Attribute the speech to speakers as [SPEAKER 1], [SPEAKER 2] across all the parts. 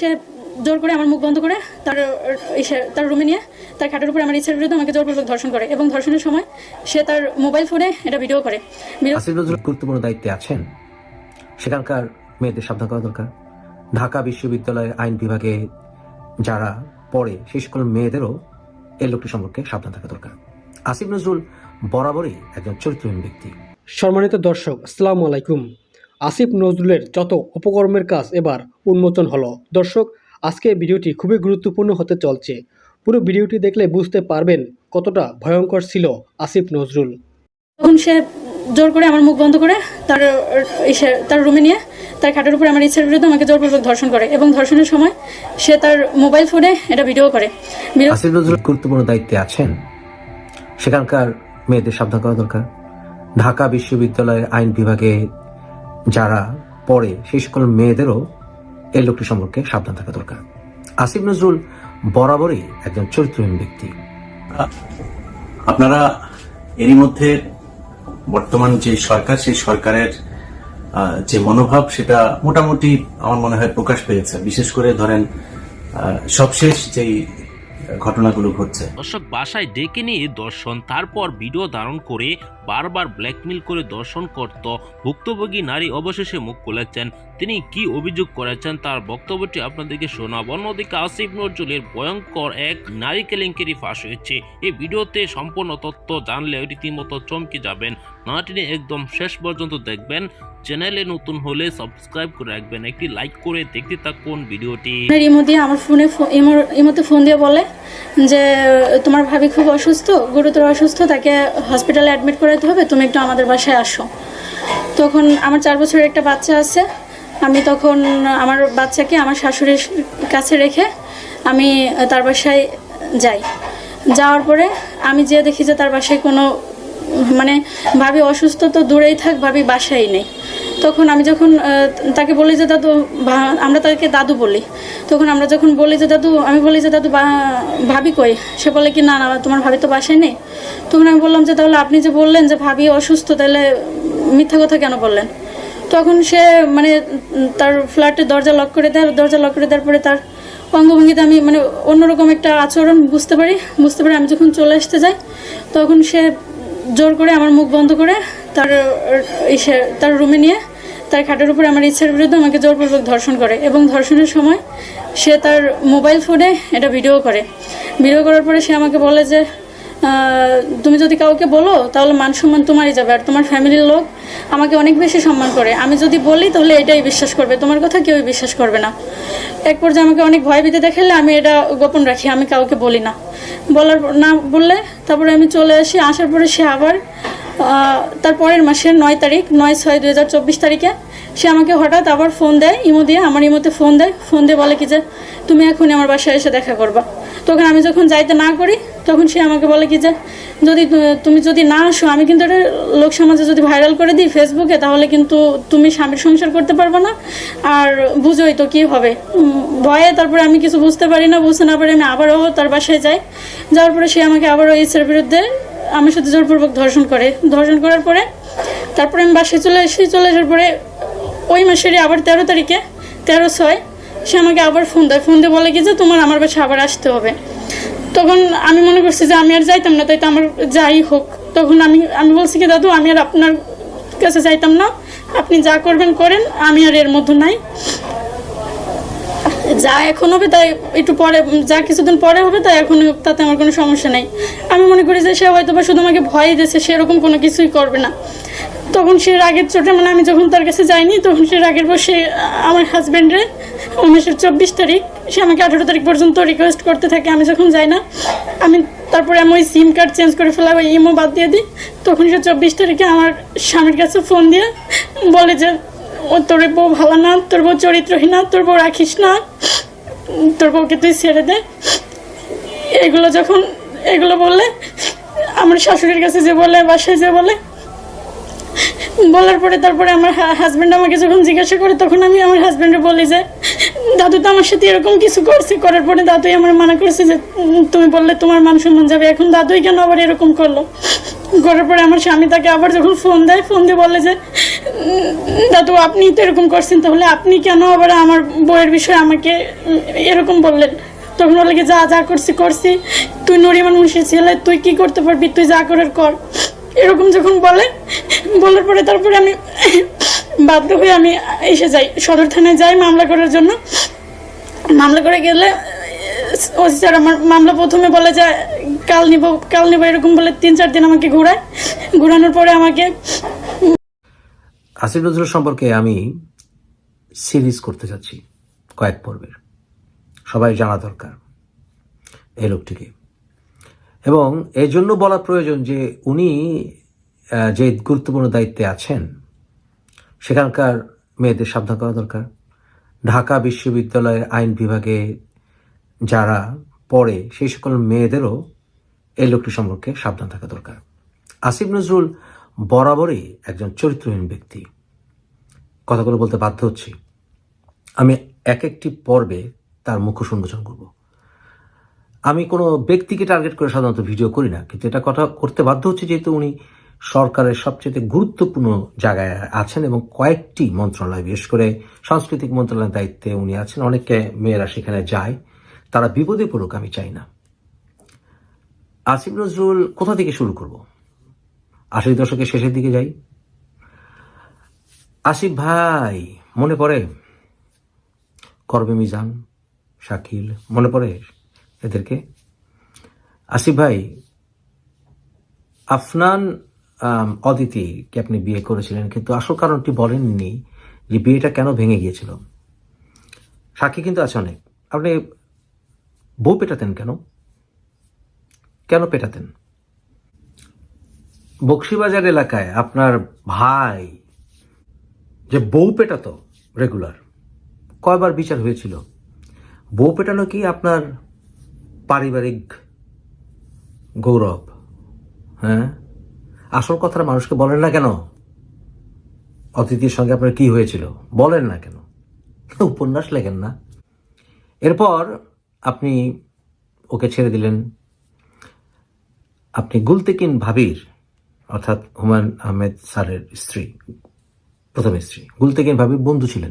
[SPEAKER 1] সে জোর করে আমার মুখ বন্ধ করে তার তার রুমে নিয়ে তার খাটের উপরে আমার ইচ্ছার বিরুদ্ধে আমাকে জোরপূর্বক ধর্ষণ করে এবং ধর্ষণের সময় সে তার মোবাইল ফোনে এটা ভিডিও করে। ভিডিও
[SPEAKER 2] আসিফ নজরুল গুরুত্বপূর্ণ দায়িত্বে আছেন। সেখানকার মেয়েদের সাবধান করা দরকার। ঢাকা বিশ্ববিদ্যালয়ের আইন বিভাগে যারা পড়ে সেই সকল মেয়েদেরও এই লোকটি সম্পর্কে সাবধান থাকা দরকার। আসিফ নজরুল বরাবরই একজন চরিত্রহীন ব্যক্তি।
[SPEAKER 3] সম্মানিত দর্শক আসসালামু আলাইকুম। আসিফ নজরুলের যত অপকর্মের কাজ এবার উন্মোচন হলো। দর্শক আজকে ভিডিওটি খুবই গুরুত্বপূর্ণ হতে চলছে। পুরো ভিডিওটি দেখলে বুঝতে পারবেন কতটা ভয়ঙ্কর ছিল আসিফ নজরুল।
[SPEAKER 1] তখন সে জোর করে আমার মুখ বন্ধ করে তার তার রুমে নিয়ে তার খাটের উপরে আমার ইচ্ছার বিরুদ্ধে আমাকে জোরপূর্বক ধর্ষণ করে এবং ধর্ষণের সময় সে তার মোবাইল ফোনে এটা ভিডিও করে।
[SPEAKER 2] আসিফ নজরুল গুরুত্বপূর্ণ দায়িত্বে আছেন। সেখানকার মেয়েদের সাবধান করা দরকার। ঢাকা বিশ্ববিদ্যালয়ের আইন বিভাগে যারা পড়ে সেই সকল মেয়েদেরও এই লোকটি সম্পর্কে সাবধান থাকা দরকার। আসিফ নজরুল বরাবরই একজন চরিত্রহীন ব্যক্তি।
[SPEAKER 4] আপনারা এরই মধ্যে বর্তমান যে সরকার, সেই সরকারের যে মনোভাব, সেটা মোটামুটি আমার মনে হয় প্রকাশ পেয়েছে। বিশেষ করে ধরেন সবশেষ যেই ঘটনাগুলো ঘটছে।
[SPEAKER 5] দর্শক বাসায় ডেকে নিয়ে দর্শন, তারপর ভিডিও ধারণ করে বারবার ব্ল্যাকমেল করে দর্শন করত ভুক্তভোগী নারী অবশেষে মুখ খুলেছেন। তিনি কি অভিযোগ করেছেন তার বক্তব্যটি আপনাদেরকে শোনাব। অন্যদিকে আসিফ নজরুলের ভয়ঙ্কর এক নারী কেলেঙ্কারি ফাঁস হয়েছে। এই ভিডিওতে সম্পূর্ণ তথ্য জানলে রীতিমতো চমকে যাবেন। নাটিনি একদম শেষ পর্যন্ত দেখবেন। চ্যানেলে নতুন হলে সাবস্ক্রাইব করে রাখবেন। একটি লাইক করে দেখতে থাকুন ভিডিওটি।
[SPEAKER 1] ইমো দিয়ে আমার ফোনে ইমোতে ফোন দিয়ে বলে যে, তোমার ভাবি খুব অসুস্থ, গুরুতর অসুস্থ, তাকে হসপিটালে অ্যাডমিট করাতে হবে, তুমি একটু আমাদের বাসায় আসো। তখন আমার চার বছরের একটা বাচ্চা আছে আমি তখন আমার বাচ্চাকে আমার শাশুড়ির কাছে রেখে আমি তার বাসায় যাই। যাওয়ার পরে আমি যেয়ে দেখি যে তার বাসায় কোনো মানে ভাবি অসুস্থ তো দূরেই থাক, ভাবি বাসায় নেই। তখন আমি যখন তাকে বলি যে, দাদু আমরা তাকে দাদু বলি। তখন আমরা যখন বলি যে, দাদু, আমি বলি যে, দাদু ভাবি কই? সে বলে কি, না না, তোমার ভাবি তো বাসায় নেই। তখন আমি বললাম যে, তাহলে আপনি যে বললেন যে ভাবি অসুস্থ, তাহলে মিথ্যা কথা কেন বললেন? তখন সে মানে তার ফ্ল্যাটের দরজা লক করে দেয় দরজা লক করে দেওয়ার পরে তার অঙ্গভঙ্গিতে আমি মানে অন্যরকম একটা আচরণ বুঝতে পারি। বুঝতে পারি আমি যখন চলে আসতে যাই, তখন সে জোর করে আমার মুখ বন্ধ করে তার ইসে- তার রুমে নিয়ে তার খাটের উপরে আমার ইচ্ছার বিরুদ্ধে আমাকে জোরপূর্বক ধর্ষণ করে। এবং ধর্ষণের সময় সে তার মোবাইল ফোনে এটা ভিডিও করে। ভিডিও করার পরে সে আমাকে বলে যে তুমি যদি কাউকে বলো, তাহলে মান সম্মান তোমারই যাবে। আর তোমার ফ্যামিলির লোক আমাকে অনেক বেশি সম্মান করে। আমি যদি বলি, তাহলে এটাই বিশ্বাস করবে। তোমার কথা কেউই বিশ্বাস করবে না। এক পর্যায়ে আমাকে অনেক ভয় ভীতি দেখালে আমি এটা গোপন রাখি, আমি কাউকে বলি না। বলার না বললে তারপরে আমি চলে আসি। আসার পরে সে আবার তার পরের মাসের নয় তারিখ, নয় ছয় দুই হাজার চব্বিশ তারিখে সে আমাকে হঠাৎ আবার ফোন দেয়, ইমো দিয়ে, আমার ইমোতে ফোন দেয়। ফোন দিয়ে বলে কি যে, তুমি এখনই আমার বাসায় এসে দেখা করবা। তখন আমি যখন যাইতে না করি তখন সে আমাকে বলে কি যে, যদি তুমি যদি না আসো, আমি কিন্তু এটা লোক সমাজে যদি ভাইরাল করে দিই ফেসবুকে তাহলে কিন্তু তুমি স্বামীর সংসার করতে পারবে না। আর বুঝোই তো কী হবে। ভয়ে তারপরে আমি কিছু বুঝতে পারি না বুঝতে না পারি আমি আবারও তার বাসায় যাই। যাওয়ার পরে সে আমাকে আবারও ইচ্ছার বিরুদ্ধে আমার সাথে জোরপূর্বক ধর্ষণ করে। ধর্ষণ করার পরে তারপরে আমি বাসায় চলে এসে চলে আসার পরে ওই মাসেরই আবার তেরো তারিখে, তেরো ছয়, সে আমাকে আবার ফোন দেয়। ফোন দিয়ে বলে কি যে, তোমার আমার বাসায় আবার আসতে হবে। তখন আমি মনে করছি যে আমি আর যাইতাম না তাই তো আমার যাই হোক। তখন আমি আমি বলছি কি, দাদু, আমি আর আপনার কাছে যাইতাম না। আপনি যা করবেন করেন, আমি আর এর মধ্যে নাই। যা এখন হবে তাই একটু পরে, যা কিছুদিন পরে হবে তাই এখন তাতে আমার কোনো সমস্যা নেই। আমি মনে করি যে সে হয়তো বা শুধু আমাকে ভয় দিয়েছে সেরকম কোনো কিছুই করবে না। তখন সে রাগের চোটে মানে আমি যখন তার কাছে যাইনি, তখন সে রাগের বসে আমার হাজব্যান্ডে উনিশের চব্বিশ তারিখ, সে আমাকে আঠেরো তারিখ পর্যন্ত রিকোয়েস্ট করতে থাকে, আমি যখন যাই না, আমি তারপরে আমি ওই সিম কার্ড চেঞ্জ করে ফেলা, ওই ইমো বাদ দিয়ে দিই। তখন সে চব্বিশ তারিখে আমার স্বামীর কাছে ফোন দিয়ে বলে যে, ও, তোর বউ ভালো না, তোর বউ চরিত্রহীন না, তোর বউ রাখিস না, তোর বউকে তুই ছেড়ে দে। এগুলো যখন, এগুলো বললে, আমার শাশুড়ির কাছে যে বলে, বাসায় যে বলে বলার পরে তারপরে আমার হাজব্যান্ড আমাকে যখন জিজ্ঞাসা করে, তখন আমি আমার হাজব্যান্ডে বলি যে, দাদু তো আমার সাথে এরকম কিছু করছে। করার পরে দাদুই আমার মানা করছে যে তুমি বললে তোমার মান সম্মান যাবে। এখন দাদুই কেন আবার এরকম করল? করার পরে আমার স্বামী তাকে আবার যখন ফোন দেয় ফোন দিয়ে বলে যে দাদু, আপনি তো এরকম করছেন, তাহলে আপনি কেন আবার আমার বইয়ের বিষয়ে আমাকে এরকম বললেন? তখন বলে যা যা করছি করছি। তুই নরিমান মুন্সির ছেলে, তুই কি করতে পারবি? তুই যা করার কর। এরকম যখন বলে, বলার পরে তারপরে আমি বাধ্য হয়ে আমি এসে যাই। সদর থানায় যাই মামলা করার জন্য। মামলা করে গেলে, ওসি স্যার আমার মামলা প্রথমে বলে যে, কাল নিব কাল নিব এরকম বলে তিন, চার দিন আমাকে ঘোরায়। ঘোরানোর পরে আমাকে
[SPEAKER 2] আসিফ নজরুল সম্পর্কে আমি সিরিজ করতে যাচ্ছি কয়েক পর্বের। সবাই জানা দরকার এই লোকটিকে। এবং এই জন্য বলা প্রয়োজন যে উনি যে গুরুত্বপূর্ণ দায়িত্বে আছেন, সেখানকার মেয়েদের সাবধান করা দরকার। ঢাকা বিশ্ববিদ্যালয়ের আইন বিভাগে যারা পড়ে, সেই সকল মেয়েদেরও এই লোকটি সম্পর্কে সাবধান থাকা দরকার। আসিফ নজরুল বরাবরই একজন চরিত্রহীন ব্যক্তি। কথাগুলো বলতে বাধ্য হচ্ছি। আমি এক একটি পর্বে তার মুখোশ উন্মোচন করব। আমি কোনো ব্যক্তিকে টার্গেট করে সাধারণত ভিডিও করি না। কিন্তু এটা কথা করতে বাধ্য হচ্ছে যেহেতু উনি সরকারের সবচেয়ে গুরুত্বপূর্ণ জায়গায় আছেন এবং কয়েকটি মন্ত্রণালয়, বিশেষ করে সাংস্কৃতিক মন্ত্রণালয়ের দায়িত্বে উনি আছেন। অনেকে মেয়েরা সেখানে যায়, তারা বিপদে পড়ুক, আমি চাই না। আসিফ নজরুল, কোথা থেকে শুরু করব? আশি দশকের শেষের দিকে যাই। আসিফ ভাই, মনে পড়ে? করবে মিজান, শাকিল, মনে পড়ে? এদেরকে। আসিফ ভাই, আফনান অদিতিকে আপনি বিয়ে করেছিলেন, কিন্তু আসল কারণটি বলেননি যে বিয়েটা কেন ভেঙে গিয়েছিল। সাক্ষী কিন্তু আছে অনেক। আপনি বউ পেটাতেন কেন? কেন পেটাতেন? বক্সিবাজার এলাকায় আপনার ভাই যে বউ পেটাতো রেগুলার, কয়বার বিচার হয়েছিল? বউ পেটানো কি আপনার পারিবারিক গৌরব হ্যাঁ? আসল কথাটা মানুষকে বলেন না কেন? অতিথির সঙ্গে আপনার কি হয়েছিল? বলেন না কেন? উপন্যাস লেখেন না। এরপর আপনি ওকে ছেড়ে দিলেন। আপনি গুলতেকিন ভাবির, অর্থাৎ হুমায়ুন আহমেদ স্যারের স্ত্রী, প্রথম স্ত্রী, গুলতেকিন ভাবির বন্ধু ছিলেন।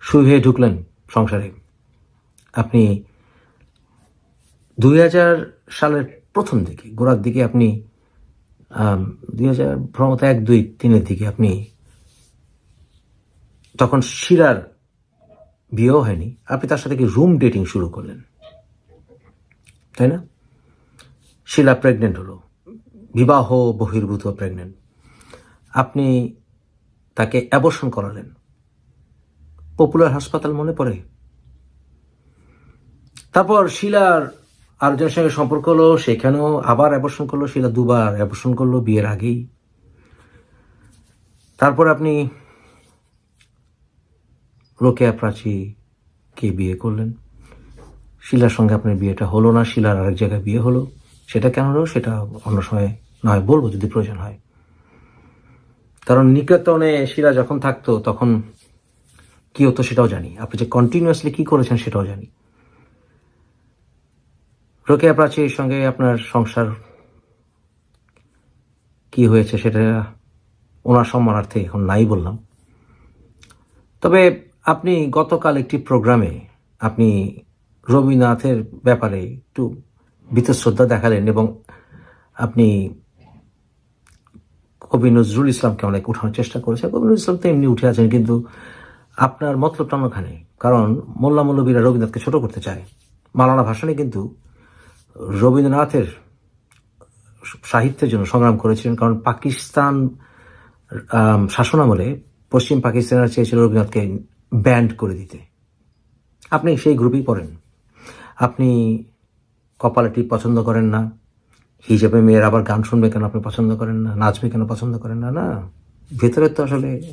[SPEAKER 2] শুয়ে ঢুকলেন সংসারে। আপনি দুই হাজার সালের প্রথম দিকে, গোড়ার দিকে আপনি দুই হাজার ভ্রমত এক, দুই, তিনের দিকে আপনি তখন শিরার বিয়েও হয়নি, আপনি তার সাথে কি রুম ডেটিং শুরু করলেন? তাই না? শিলা প্রেগনেন্ট হলো, বিবাহ বহির্ভূত প্রেগনেন্ট। আপনি তাকে অ্যাবর্শন করালেন। পপুলার হাসপাতাল মনে পড়ে। তারপর শিলার আরেকজনের সঙ্গে সম্পর্ক হলো, সেখানেও আবার অ্যাবর্শন করল শিলা দুবার অ্যাবর্শন করল, বিয়ের আগেই। তারপর আপনি রোকেয়া প্রাচী কে বিয়ে করলেন? শিলার সঙ্গে আপনার বিয়েটা হলো না, শিলার আরেক জায়গায় বিয়ে হলো। সেটা কেন হলো? সেটা অন্য সময় নয়, বলব যদি প্রয়োজন হয়। কারণ নিকেতনে শিলা যখন থাকতো, তখন কি হতো সেটাও জানি। আপনি যে কন্টিনিউয়াসলি কি করেছেন সেটাও জানি। রোকেয়া প্রাচীর সঙ্গে আপনার সংসার কি হয়েছে সেটা ওনার সম্মানার্থে এখন নাই বললাম। তবে আপনি গতকাল একটি প্রোগ্রামে আপনি রবীন্দ্রনাথের ব্যাপারে একটু বীতশ্রদ্ধা দেখালেন এবং আপনি কবি নজরুল ইসলামকে অনেক উঠানোর চেষ্টা করেছেন। কবি নজরুল ইসলাম তো এমনি উঠে আছেন, কিন্তু আপনার মতলবটা অন্যখানে কারণ মোল্লা মৌলবীরা রবীন্দ্রনাথকে ছোট করতে চায়। মালানা ভাষণে কিন্তু রবীন্দ্রনাথের সাহিত্যের জন্য সংগ্রাম করেছিলেন কারণ পাকিস্তান আম, শাসনামলে পশ্চিম পাকিস্তানের চেয়েছিল রবীন্দ্রনাথকে ব্যান্ড করে দিতে। আপনি সেই গ্রুপেই পড়েন। আপনি কপালে টিপ পছন্দ করেন না হিসেবে মেয়ের আবার গান শুনবে কেন আপনি পছন্দ করেন না নাচবে কেন পছন্দ করেন না না। ভেতরে তো আসলে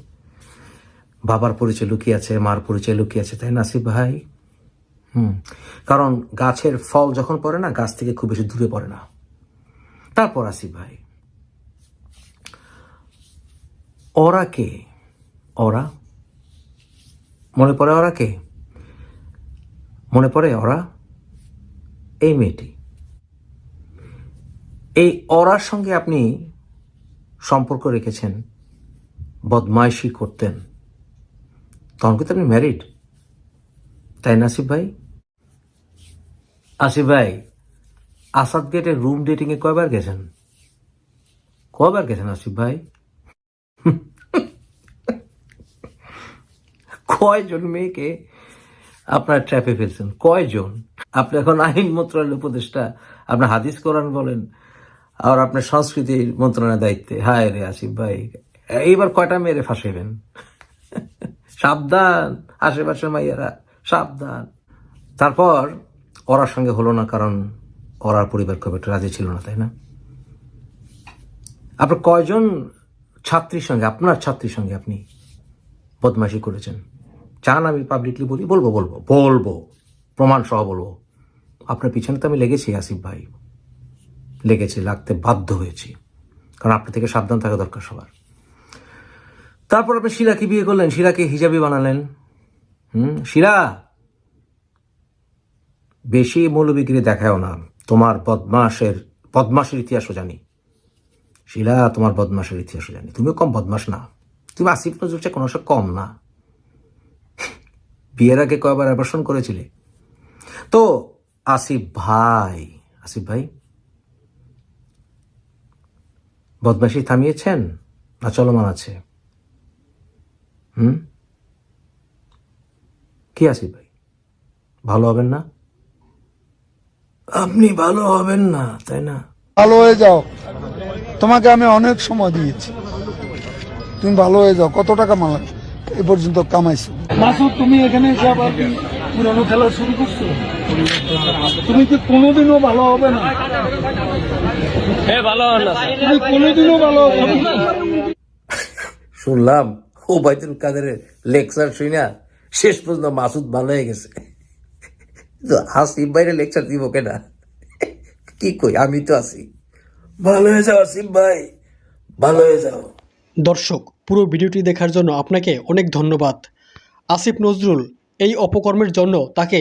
[SPEAKER 2] বাবার পরিচয় লুকিয়ে আছে মার পরিচয় লুকিয়ে আছে তাই নাসিব ভাই? কারণ গাছের ফল যখন পড়ে না, গাছ থেকে খুব বেশি দূরে পড়ে না। তারপর আসিফ ভাই। ওরা কে? ওরা? মনে পড়ে ওরা কে? মনে পড়ে ওরা? এই মেয়েটি। এই অরার সঙ্গে আপনি সম্পর্ক রেখেছেন, বদমাইশি করতেন। তখন কিন্তু আপনি ম্যারিড তাই না, আসিফ ভাই? আসিফ ভাই, আসাদ গেটের রুম ডেটিং এ কয়বার গেছেন? কয়বার গেছেন আসিফ ভাই? কয়জন মেয়েকে আপনার ট্র্যাপে ফেলছেন? কয়জন? আপনি এখন আইন মন্ত্রণালয়ের উপদেষ্টা আপনার হাদিস কোরআন বলেন, আর আপনার সংস্কৃতি মন্ত্রণালয়ের দায়িত্বে। হায় রে আসিফ ভাই, এইবার কয়টা মেয়েরে ফাঁসাইবেন? সাবধান, আশেপাশের মাইয়ারা, সাবধান। তারপর ওরার সঙ্গে হলো না, কারণ ওরার পরিবার খুব একটা রাজি ছিল না, তাই না? আপনার কয়জন ছাত্রীর সঙ্গে, আপনার ছাত্রীর সঙ্গে আপনি বদমাশি করেছেন? চান আমি পাবলিকলি বলি? বলব বলব বলব প্রমাণ সহ বলব। আপনার পিছনে তো আমি লেগেছি, আসিফ ভাই। লেগেছি, লাগতে বাধ্য হয়েছি। কারণ আপনার থেকে সাবধান থাকা দরকার সবার। তারপর আপনি শিরাকে বিয়ে করলেন শিরাকে হিজাবি বানালেন। হুম শিরা বেশি মৌলবিগিরি দেখাও না। তোমার বদমাসের বদমাসের ইতিহাসও জানি। শিলা, তোমার বদমাসের ইতিহাসও জানি। তুমিও কম বদমাস না। তুমি আসিফ নজরুল চেয়ে কোনো কম না। বিয়ের আগে কয়বার অ্যাবর্শন করেছিলে? তো, আসিফ ভাই আসিফ ভাই বদমাসি থামিয়েছেন না চলমান আছে? হুম? কি আসিফ ভাই? ভালো হবেন না? আপনি ভালো হবেন না তাই না?
[SPEAKER 6] ভালো হয়ে যাও। তোমাকে আমি অনেক সময় দিয়েছি। তুমি ভালো হয়ে যাও। কত টাকা মালা এ পর্যন্ত কামাইছো। মাসুদ তুমি এখানে এসে আবার কি পুরানো খেলা শুরু করছ? তুমি কি কোনোদিনও ভালো হবে না? তুমি কোনোদিনও ভালো হবে না?
[SPEAKER 2] শুনলাম ও বাইতুল কাদেরের লেকচার শুই না শেষ পর্যন্ত মাসুদ ভালো হয়ে গেছে। তো আসিফ বাইরে লেকচার দিব কেনা কি কই, আমি তো আছি ভালো হয়ে যাও আসিফ ভাই, ভালো হয়ে যাও।
[SPEAKER 3] দর্শক, পুরো ভিডিওটি দেখার জন্য আপনাকে অনেক ধন্যবাদ। আসিফ নজরুল এই অপকর্মের জন্য তাকে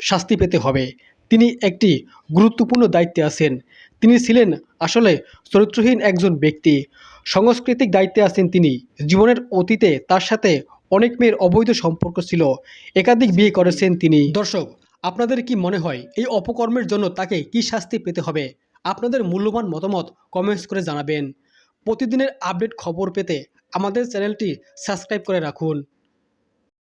[SPEAKER 3] শাস্তি পেতে হবে। তিনি একটি গুরুত্বপূর্ণ দায়িত্বে আছেন। তিনি ছিলেন আসলে চরিত্রহীন একজন ব্যক্তি। সাংস্কৃতিক দায়িত্বে আছেন তিনি। জীবনের অতীতে তার সাথে অনেক মেয়ের অবৈধ সম্পর্ক ছিল। একাধিক বিয়ে করেছেন তিনি। দর্শক আপনাদের কি মনে হয় এই অপকর্মের জন্য তাকে কি শাস্তি পেতে হবে? আপনাদের মূল্যবান মতামত কমেন্টস করে জানাবেন। প্রতিদিনের আপডেট খবর পেতে আমাদের চ্যানেলটি সাবস্ক্রাইব করে রাখুন।